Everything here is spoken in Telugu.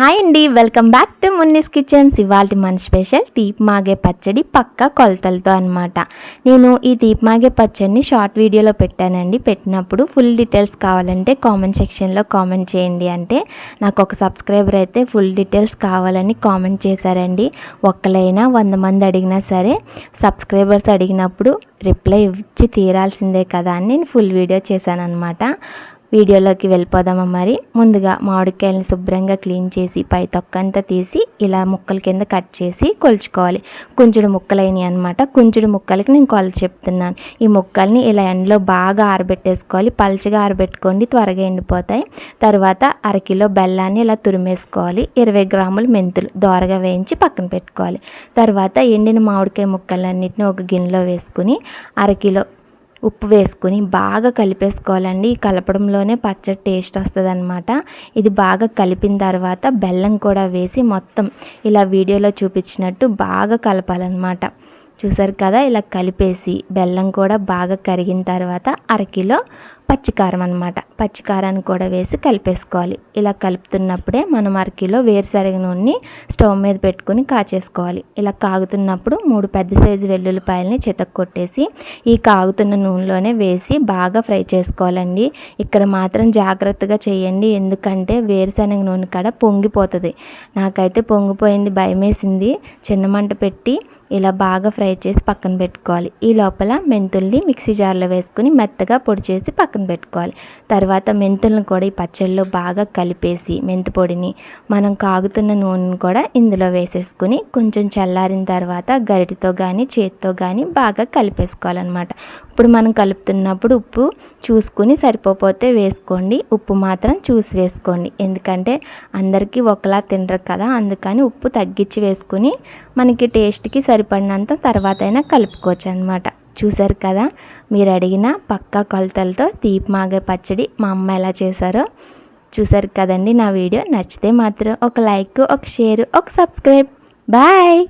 హాయ్ అండి welcome back to Munni's kitchens ఇవాళ మన స్పెషల్ తీప్ మాగే పచ్చడి పక్క కొలతలతో అనమాట నేను ఈ తీప్ మాగే పచ్చడిని షార్ట్ వీడియోలో పెట్టానండి. పెట్టినప్పుడు ఫుల్ డీటెయిల్స్ కావాలంటే కామెంట్ సెక్షన్లో కామెంట్ చేయండి. అంటే నాకు ఒక సబ్స్క్రైబర్ అయితే ఫుల్ డీటెయిల్స్ కావాలని కామెంట్ చేశారండి. ఒక్కలైనా వంద మంది అడిగినా సరే సబ్స్క్రైబర్స్ అడిగినప్పుడు రిప్లై ఇచ్చి తీరాల్సిందే కదా అని నేను ఫుల్ వీడియో చేశాను అనమాట వీడియోలోకి వెళ్ళిపోదామా మరి? ముందుగా మామిడికాయలను శుభ్రంగా క్లీన్ చేసి పై తొక్కంతా తీసి ఇలా ముక్కల కింద కట్ చేసి కొలుచుకోవాలి. కుంచుడు ముక్కలైనవి అనమాట కుంచుడు ముక్కలకి నేను కొలత చెప్తున్నాను. ఈ ముక్కల్ని ఇలా ఎండలో బాగా ఆరబెట్టేసుకోవాలి. పల్చగా ఆరబెట్టుకోండి త్వరగా ఎండిపోతాయి. తర్వాత అరకిలో బెల్లాన్ని ఇలా తురిమేసుకోవాలి. ఇరవై గ్రాములు మెంతులు దోరగా వేయించి పక్కన పెట్టుకోవాలి. తర్వాత ఎండిన మామిడికాయ ముక్కలన్నిటిని ఒక గిన్నెలో వేసుకుని అరకిలో ఉప్పు వేసుకుని బాగా కలిపేసుకోవాలండి. కలపడంలోనే పచ్చడి టేస్ట్ వస్తుంది అనమాట ఇది బాగా కలిపిన తర్వాత బెల్లం కూడా వేసి మొత్తం ఇలా వీడియోలో చూపించినట్టు బాగా కలపాలన్నమాట. చూసారు కదా? ఇలా కలిపేసి బెల్లం కూడా బాగా కరిగిన తర్వాత అరకిలో పచ్చికారం అనమాట పచ్చికారాన్ని కూడా వేసి కలిపేసుకోవాలి. ఇలా కలుపుతున్నప్పుడే మనం అరకిలో వేరుశనగ నూనెని స్టవ్ మీద పెట్టుకుని కాచేసుకోవాలి. ఇలా కాగుతున్నప్పుడు మూడు పెద్ద సైజు వెల్లుల్లిపాయలని చితక్ కొట్టేసి ఈ కాగుతున్న నూనెలోనే వేసి బాగా ఫ్రై చేసుకోవాలండి. ఇక్కడ మాత్రం జాగ్రత్తగా చేయండి. ఎందుకంటే వేరుశనగ నూనె కాడ పొంగిపోతుంది. నాకైతే పొంగిపోయింది భయమేసింది. చిన్న మంట పెట్టి ఇలా బాగా ఫ్రై చేసి పక్కన పెట్టుకోవాలి. ఈ లోపల మెంతుల్ని మిక్సీ జార్లో వేసుకుని మెత్తగా పొడి చేసి పక్కన పెట్టుకోవాలి. తర్వాత మెంతులను కూడా ఈ పచ్చళ్ళలో బాగా కలిపేసి మెంతి పొడిని మనం కాగుతున్న నూనెను కూడా ఇందులో వేసేసుకుని కొంచెం చల్లారిన తర్వాత గరిటితో కానీ చేతితో కానీ బాగా కలిపేసుకోవాలన్నమాట. ఇప్పుడు మనం కలుపుతున్నప్పుడు ఉప్పు చూసుకుని సరిపోతే వేసుకోండి. ఉప్పు మాత్రం చూసి వేసుకోండి. ఎందుకంటే అందరికీ ఒకలా తినరు కదా అందుకని ఉప్పు తగ్గించి వేసుకుని మనకి టేస్ట్కి సరిపడినంత తర్వాత అయినా కలుపుకోవచ్చు అనమాట చూసారు కదా? మీరు అడిగిన పక్కా కొలతలతో తీపి మాగే పచ్చడి మా అమ్మ ఎలా చేశారో చూసారు కదండి నా వీడియో. నచ్చితే మాత్రం ఒక లైక్ ఒక షేర్ ఒక సబ్స్క్రైబ్. బాయ్!